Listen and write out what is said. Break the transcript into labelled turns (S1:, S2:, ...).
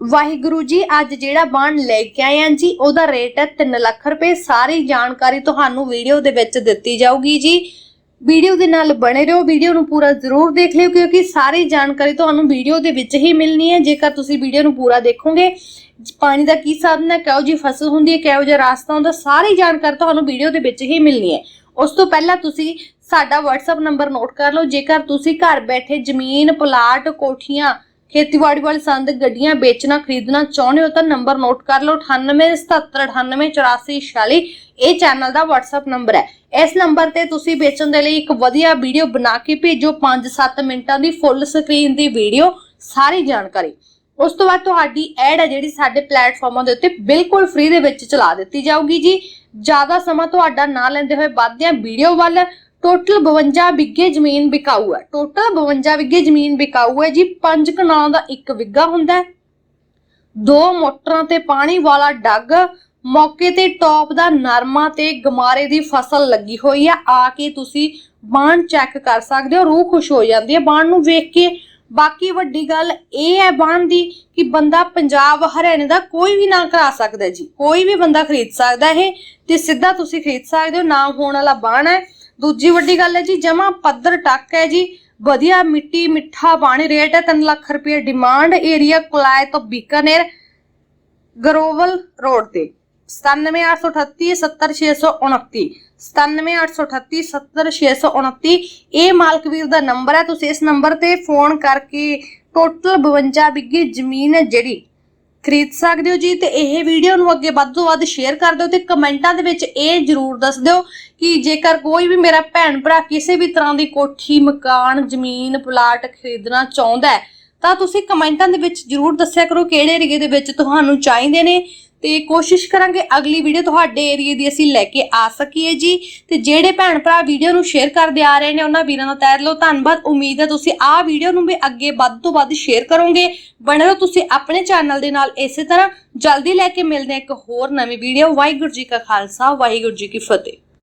S1: ਵਾਹਿਗੁਰੂ ਜੀ, ਅੱਜ ਜਿਹੜਾ ਬਾਣ ਲੈ ਕੇ ਆਏ ਹਾਂ ਜੀ, ਉਹਦਾ ਰੇਟ ਹੈ 3 ਲੱਖ ਰੁਪਏ। ਸਾਰੀ ਜਾਣਕਾਰੀ ਤੁਹਾਨੂੰ ਵੀਡੀਓ ਦੇ ਵਿੱਚ ਦਿੱਤੀ ਜਾਊਗੀ ਜੀ। ਵੀਡੀਓ ਦੇ ਨਾਲ ਬਣੇ ਰਹੋ ਵੀਡੀਓ ਨੂੰ ਪੂਰਾ ਜ਼ਰੂਰ ਦੇਖ ਲਿਓ, ਕਿਉਂਕਿ ਸਾਰੀ ਜਾਣਕਾਰੀ ਤੁਹਾਨੂੰ ਵੀਡੀਓ ਦੇ ਵਿੱਚ ਹੀ ਮਿਲਣੀ ਹੈ। ਜੇਕਰ ਤੁਸੀਂ ਵੀਡੀਓ ਨੂੰ ਪੂਰਾ ਦੇਖੋਗੇ, ਪਾਣੀ ਦਾ ਕੀ ਸਾਧਨ ਹੈ, ਕਿਹੋ ਜੀ ਫਸਲ ਹੁੰਦੀ ਹੈ, ਕਿਹੋ ਜਿਹਾ ਰਾਸਤਾ ਹੁੰਦਾ, ਸਾਰੀ ਜਾਣਕਾਰੀ ਤੁਹਾਨੂੰ ਵੀਡੀਓ ਦੇ ਵਿੱਚ ਹੀ ਮਿਲਣੀ ਹੈ। ਉਸ ਤੋਂ ਪਹਿਲਾਂ ਤੁਸੀਂ ਸਾਡਾ WhatsApp ਨੰਬਰ ਨੋਟ ਕਰ ਲਓ। ਜੇਕਰ ਤੁਸੀਂ ਘਰ ਬੈਠੇ ਜ਼ਮੀਨ, ਪਲਾਟ, ਕੋਠੀਆਂ ਖੇਤੀਬਾੜੀ ਵਾਲੀ ਸੰਦ ਗੱਡੀਆਂ ਵੇਚਣਾ, ਖਰੀਦਣਾ ਚਾਹੁੰਦੇ ਹੋ ਤਾਂ ਨੰਬਰ ਨੋਟ ਕਰ ਲਓ 9877988446 ਇਹ ਚੈਨਲ ਦਾ WhatsApp ਨੰਬਰ ਹੈ। ਇਸ ਨੰਬਰ ਤੇ ਤੁਸੀਂ ਵੇਚਣ ਦੇ ਲਈ ਇੱਕ ਵਧੀਆ ਵੀਡੀਓ ਬਣਾ ਕੇ ਭੇਜੋ 5-7 ਮਿੰਟਾਂ ਦੀ ਫੁੱਲ ਸਕਰੀਨ ਦੀ ਵੀਡੀਓ ਸਾਰੀ ਜਾਣਕਾਰੀ। ਉਸ ਤੋਂ ਬਾਅਦ ਤੁਹਾਡੀ ਐਡ ਹੈ ਜਿਹੜੀ ਸਾਡੇ ਪਲੇਟਫਾਰਮਾਂ ਦੇ ਉੱਤੇ ਬਿਲਕੁਲ ਫ੍ਰੀ ਦੇ ਵਿੱਚ ਚਲਾ ਦਿੱਤੀ ਜਾਊਗੀ ਜੀ। ਜ਼ਿਆਦਾ ਸਮਾਂ ਤੁਹਾਡਾ ਨਾ ਲੈਂਦੇ ਹੋਏ ਵੱਧਦੇ ਹਾਂ ਵੀਡੀਓ ਵੱਲ ਟੋਟਲ 52 ਵਿੱਗੇ ਜ਼ਮੀਨ ਵਿਕਾਊ ਹੈ। ਟੋਟਲ 52 ਵਿੱਗੇ ਜ਼ਮੀਨ ਵਿਕਾਊ ਹੈ ਜੀ। ਪੰਜ ਕਨਾਲਾਂ ਦਾ ਇੱਕ ਵਿੱਗਾ ਹੁੰਦਾ ਦੋ ਮੋਟਰਾਂ ਤੇ ਪਾਣੀ ਵਾਲਾ ਡੱਗ, ਮੌਕੇ ਤੇ ਟੌਪ ਦਾ ਨਰਮਾ ਤੇ ਗਮਾਰੇ ਦੀ ਫਸਲ ਲੱਗੀ ਹੋਈ ਆ ਆ ਕੇ ਤੁਸੀਂ ਬਾਣ ਚੈੱਕ ਕਰ ਸਕਦੇ ਹੋ, ਰੂਹ ਖੁਸ਼ ਹੋ ਜਾਂਦੀ ਹੈ ਬਾਣ ਨੂੰ ਵੇਖ ਕੇ। ਬਾਕੀ ਵੱਡੀ ਗੱਲ ਇਹ ਹੈ ਬਾਣ ਦੀ ਕਿ ਬੰਦਾ ਪੰਜਾਬ, ਹਰਿਆਣੇ ਦਾ ਕੋਈ ਵੀ ਨਾ ਕਰਾ ਸਕਦਾ ਜੀ। ਕੋਈ ਵੀ ਬੰਦਾ ਖਰੀਦ ਸਕਦਾ ਇਹ ਤੇ ਸਿੱਧਾ ਤੁਸੀਂ ਖਰੀਦ ਸਕਦੇ ਹੋ। ਨਾਮ ਹੋਣ ਵਾਲਾ ਬਾਣ ਹੈ। ਦੂਜੀ ਵੱਡੀ ਗੱਲ ਹੈ ਜੀ, ਜਮਾ ਪੱਧਰ ਟੱਕ ਹੈ ਜੀ। ਵਧੀਆ ਮਿੱਟੀ, ਮਿੱਠਾ ਪਾਣੀ ਰੇਟ ਹੈ 3 ਲੱਖ ਰੁਪਏ। ਡਿਮਾਂਡ ਏਰੀਆ ਕੁਲਾਏ ਤੋਂ ਬੀਕਾਨੇਰ, ਗਰੋਵਲ ਰੋਡ ਤੇ। 9783 70629 9783 70629 ਇਹ ਮਾਲਕਵੀਰ ਦਾ ਨੰਬਰ ਹੈ। ਤੁਸੀਂ ਇਸ ਨੰਬਰ ਤੇ ਫੋਨ ਕਰਕੇ ਟੋਟਲ 52 ਬਿੱਗੇ ਜ਼ਮੀਨ ਹੈ ਜਿਹੜੀ ਖਰੀਦ ਸਕਦੇ ਹੋ ਜੀ ਤੇ ਇਹ ਵੀਡੀਓ ਨੂੰ ਅੱਗੇ ਵੱਧ ਤੋਂ ਵੱਧ ਸ਼ੇਅਰ ਕਰ ਦਿਓ ਤੇ ਕਮੈਂਟਾਂ ਦੇ ਵਿੱਚ ਇਹ ਜਰੂਰ ਦੱਸ ਦਿਓ ਕਿ ਜੇਕਰ ਕੋਈ ਵੀ ਮੇਰਾ ਭੈਣ ਭਰਾ ਕਿਸੇ ਵੀ ਤਰ੍ਹਾਂ ਦੀ ਕੋਠੀ, ਮਕਾਨ, ਜ਼ਮੀਨ, ਪਲਾਟ ਖਰੀਦਣਾ ਚਾਹੁੰਦਾ ਹੈ, ਤਾਂ ਤੁਸੀਂ ਕਮੈਂਟਾਂ ਦੇ ਵਿੱਚ ਜਰੂਰ ਦੱਸਿਆ ਕਰੋ ਕਿਹੜੇ ਏਰੀਏ ਦੇ ਵਿੱਚ ਤੁਹਾਨੂੰ ਚਾਹੀਦੇ ਨੇ ਤੇ ਕੋਸ਼ਿਸ਼ ਕਰਾਂਗੇ ਅਗਲੀ ਵੀਡੀਓ ਤੁਹਾਡੇ ਏਰੀਏ ਦੀ ਅਸੀਂ ਲੈ ਕੇ ਆ ਸਕੀਏ ਜੀ। ਤੇ ਜਿਹੜੇ ਭੈਣ ਭਰਾ ਵੀਡੀਓ ਨੂੰ ਸ਼ੇਅਰ ਕਰਦੇ ਆ ਰਹੇ ਨੇ, ਉਹਨਾਂ ਵੀਰਾਂ ਦਾ ਤਹਿ ਦਿਲੋਂ ਧੰਨਵਾਦ। ਉਮੀਦ ਹੈ ਤੁਸੀਂ ਆਹ ਵੀਡੀਓ ਨੂੰ ਵੀ ਅੱਗੇ ਵੱਧ ਤੋਂ ਵੱਧ ਸ਼ੇਅਰ ਕਰੋਗੇ। ਬਣੇ ਰਹੋ ਤੁਸੀਂ ਆਪਣੇ ਚੈਨਲ ਦੇ ਨਾਲ ਇਸੇ ਤਰ੍ਹਾਂ। ਜਲਦੀ ਲੈ ਕੇ ਮਿਲਦੇ ਹਾਂ ਇੱਕ ਹੋਰ ਨਵੀਂ ਵੀਡੀਓ ਵਾਹਿਗੁਰੂ ਜੀ ਕਾ ਖਾਲਸਾ, ਵਾਹਿਗੁਰੂ ਜੀ ਕੀ ਫਤਿਹ।